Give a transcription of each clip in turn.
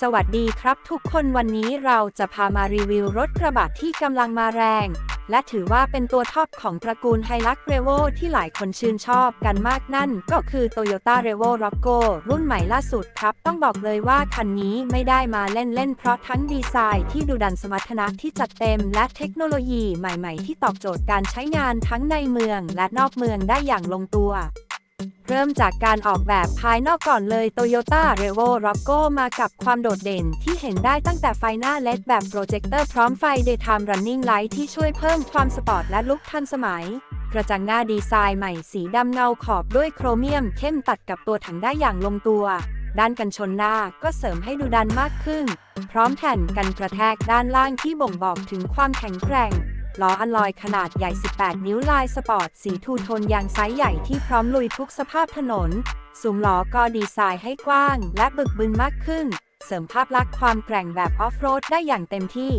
สวัสดีครับทุกคนวันนี้เราจะพามารีวิวรถกระบะที่กำลังมาแรง และถือว่าเป็นตัวท็อปของตระกูลไฮลักเรโวที่หลายคนชื่นชอบกันมากนั่น ก็คือ Toyota r e v o r o c c o รุ่นใหม่ล่าสุดครับ ต้องบอกเลยว่าคันนี้ไม่ได้มาเล่นๆเพราะทั้งดีไซน์ที่ดูดันสมรรถนะที่จัดเต็ม และเทคโนโลยีใหม่ๆ ที่ตอบโจทย์การใช้งานทั้งในเมืองและนอกเมืองได้อย่างลงตัว เริ่มจากการออกแบบภายนอกก่อนเลย Toyota r e v o r o c c o มากับความโดดเด่นที่เห็นได้ตั้งแต่ไฟหน้า LED แบบโปรเจคเตอร์พร้อมไฟ Daytime Running Light ที่ช่วยเพิ่มความสปอร์ตและลุคทันสมัย กระจังหน้าดีไซน์ใหม่สีดำเงาขอบด้วยโครเมียม เข้มตัดกับตัวถังได้อย่างลงตัว ด้านกันชนหน้าก็เสริมให้ดูดันมากขึ้น พร้อมแผ่นกันกระแทกด้านล่างที่บ่งบอกถึงความแข็งแกร่ง ล้ออัลลอยขนาดใหญ่ 18 นิ้วลายสปอร์ต สีทูโทนยางไซส์ใหญ่ที่พร้อมลุยทุกสภาพถนนซุ้มล้อก็ดีไซน์ให้กว้าง และบึกบึนมากขึ้น เสริมภาพลักษณ์ความแกร่งแบบออฟโรดได้อย่างเต็มที่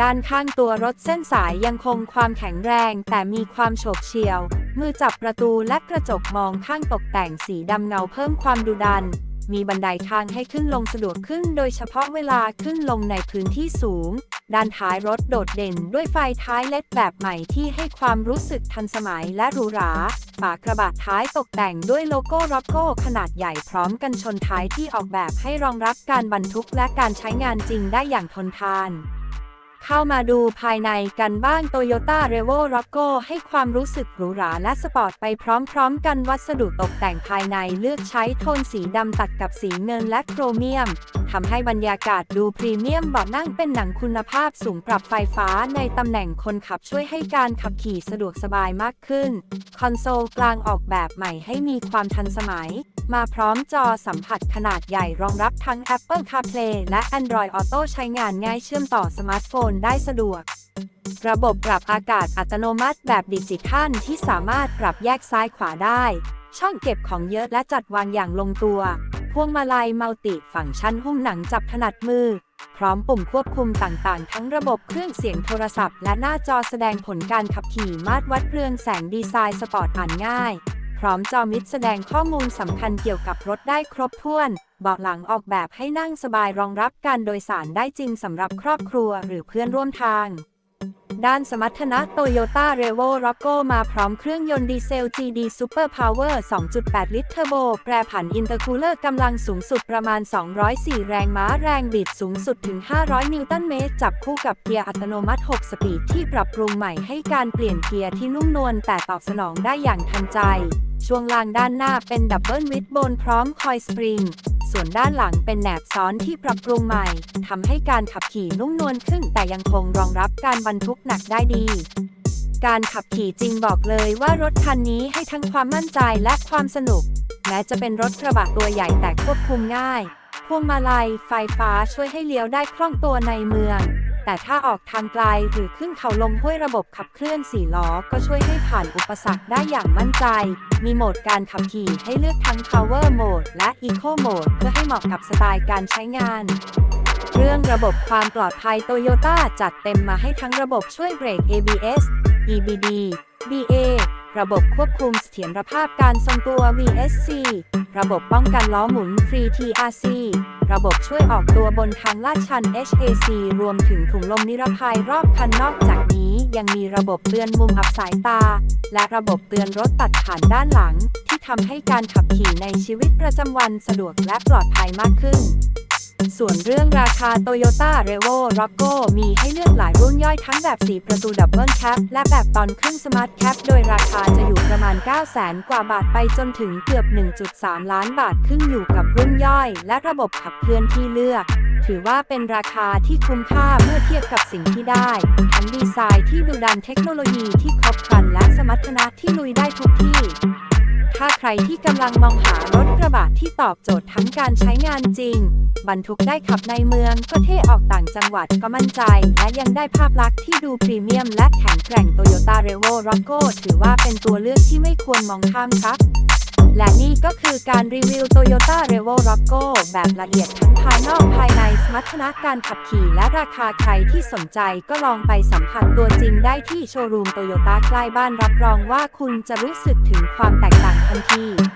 ด้านข้างตัวรถเส้นสายยังคงความแข็งแรง แต่มีความโฉบเฉี่ยว มือจับประตูและกระจกมองข้างตกแต่งสีดำเงาเพิ่มความดุดัน มีบันไดทางให้ขึ้นลงสะดวกขึ้น โดยเฉพาะเวลาขึ้นลงในพื้นที่สูง ด้านท้ายรถโดดเด่นด้วยไฟท้ายเล็ดแบบใหม่ที่ให้ความรู้สึกทันสมัยและหรูหรา ฝากระบะท้ายตกแต่งด้วยโลโก้ร็อกโก้ขนาดใหญ่พร้อมกันชนท้ายที่ออกแบบให้รองรับการบรรทุกและการใช้งานจริงได้อย่างทนทาน เข้ามาดูภายในกันบ้าง Toyota r e v o r o c c o ให้ความรู้สึกหรูหราและสปอร์ตไปพร้อมๆ กันวัสดุตกแต่งภายในเลือกใช้โทนสีดำตัดกับสีเงินและโครเมียมทำให้บรรยากาศดูพรีเมียมเบาะนั่งเป็นหนังคุณภาพสูงปรับไฟฟ้าในตำแหน่งคนขับช่วยให้การขับขี่สะดวกสบายมากขึ้น คอนโซลกลางออกแบบใหม่ให้มีความทันสมัย มาพร้อมจอสัมผัสขนาดใหญ่รองรับทั้ง Apple CarPlay และ Android Auto ใช้งานง่ายเชื่อมต่อสมาร์ทโฟนได้สะดวก ระบบปรับอากาศอัตโนมัติแบบดิจิทัลที่สามารถปรับแยกซ้ายขวาได้ ช่องเก็บของเยอะและจัดวางอย่างลงตัว พวงมาลัยมัลติฟังก์ชันหุ้มหนังจับถนัดมือ พร้อมปุ่มควบคุมต่างๆ ทั้งระบบเครื่องเสียงโทรศัพท์ และหน้าจอแสดงผลการขับขี่มาตรวัดเรืองแสงดีไซน์สปอร์ตอ่านง่าย พร้อมจอมิดแสดงข้อมูลสำคัญเกี่ยวกับรถได้ครบถ้วน เบาะหลังออกแบบให้นั่งสบายรองรับการโดยสารได้จริงสำหรับครอบครัวหรือเพื่อนร่วมทาง ด้านสมรรถนะ Toyota r e v o r o c c o มาพร้อมเครื่องยนต์ดีเซล GD Super Power 2.8 ลิตรเทอร์โบ แปรผันอินเตอร์คูลเลอร์กำลังสูงสุดประมาณ 204 แรงม้าแรงบิดสูงสุดถึง 500 นิวตันเมตร จับคู่กับเกียร์อัตโนมัติ 6 สปีดที่ปรับปรุงใหม่ให้การเปลี่ยนเกียร์ที่นุ่มนวลแต่ตอบสนองได้อย่างทันใจ ช่วงล่างด้านหน้าเป็นดับเบิลวิดบนพร้อมคอยสปริง ส่วนด้านหลังเป็นแหนบซ้อนที่ปรับปรุงใหม่ทำให้การขับขี่นุ่มนวลขึ้น แต่ยังคงรองรับการบรรทุกหนักได้ดี การขับขี่จริงบอกเลยว่ารถคันนี้ให้ทั้งความมั่นใจและความสนุก แม้จะเป็นรถกระบะตัวใหญ่แต่ควบคุมง่าย พวงมาลัยไฟฟ้าช่วยให้เลี้ยวได้คล่องตัวในเมือง แต่ถ้าออกทางไกลหรือขึ้นเขาลงห้วยระบบขับเคลื่อน4ล้อ ก็ช่วยให้ผ่านอุปสรรคได้อย่างมั่นใจ มีโหมดการขับขี่ให้เลือกทั้ง Power Mode และ Eco Mode เพื่อให้เหมาะกับสไตล์การใช้งานเรื่องระบบความปลอดภัย Toyota จัดเต็มมาให้ทั้งระบบช่วยเบรก ABS EBD BA ระบบควบคุมเสถียรภาพการทรงตัว VSC ระบบป้องกันล้อหมุนฟรี TRC ระบบช่วยออกตัวบนทางลาดชัน HAC รวมถึงถุงลมนิรภัยรอบคันนอกจากนี้ยังมีระบบเตือนมุมอับสายตา และระบบเตือนรถตัดผ่านด้านหลัง ที่ทำให้การขับขี่ในชีวิตประจำวันสะดวกและปลอดภัยมากขึ้น ส่วนเรื่องราคา Toyota r e v o r o c c o มีให้เลือกหลายรุ่นย่อยทั้งแบบ 4 ประตูดับเบิลแคปและแบบตอนครึ่งสมาร์ทแคปโดยราคาจะอยู่ประมาณ 9 0 0 0 0กว่าบาทไปจนถึงเกือบ 1.3 ล้านบาทขึ้นอยู่กับรุ่นย่อย และระบบขับเคลื่อนที่เลือก ถือว่าเป็นราคาที่คุ้มค่าเมื่อเทียบกับสิ่งที่ได้ทั้งดีไซน์ที่ดูดันเทคโนโลยีที่ครบครันและสมรรถนะที่ลุยได้ทุกที่ ถ้าใครที่กำลังมองหารถกระบะที่ตอบโจทย์ทั้งการใช้งานจริง บรรทุกได้ขับในเมืองก็เท่ออกต่างจังหวัดก็มั่นใจ และยังได้ภาพลักษณ์ที่ดูพรีเมียมและแข็งแกร่ง Toyota r e v o r o c c o ถือว่าเป็นตัวเลือกที่ไม่ควรมองข้ามครับและนี่ก็คือการรีวิว Toyota r e v o r o c c o แบบละเอียดทั้งภายนอกภายในสมรรถนะการขับขี่และราคาใครที่สนใจก็ลองไปสัมผัสตัวจริงได้ที่โชว์รูมโตโยต้าใกล้บ้านรับรองว่าคุณจะรู้สึกถึงความแตกต่าง ทันที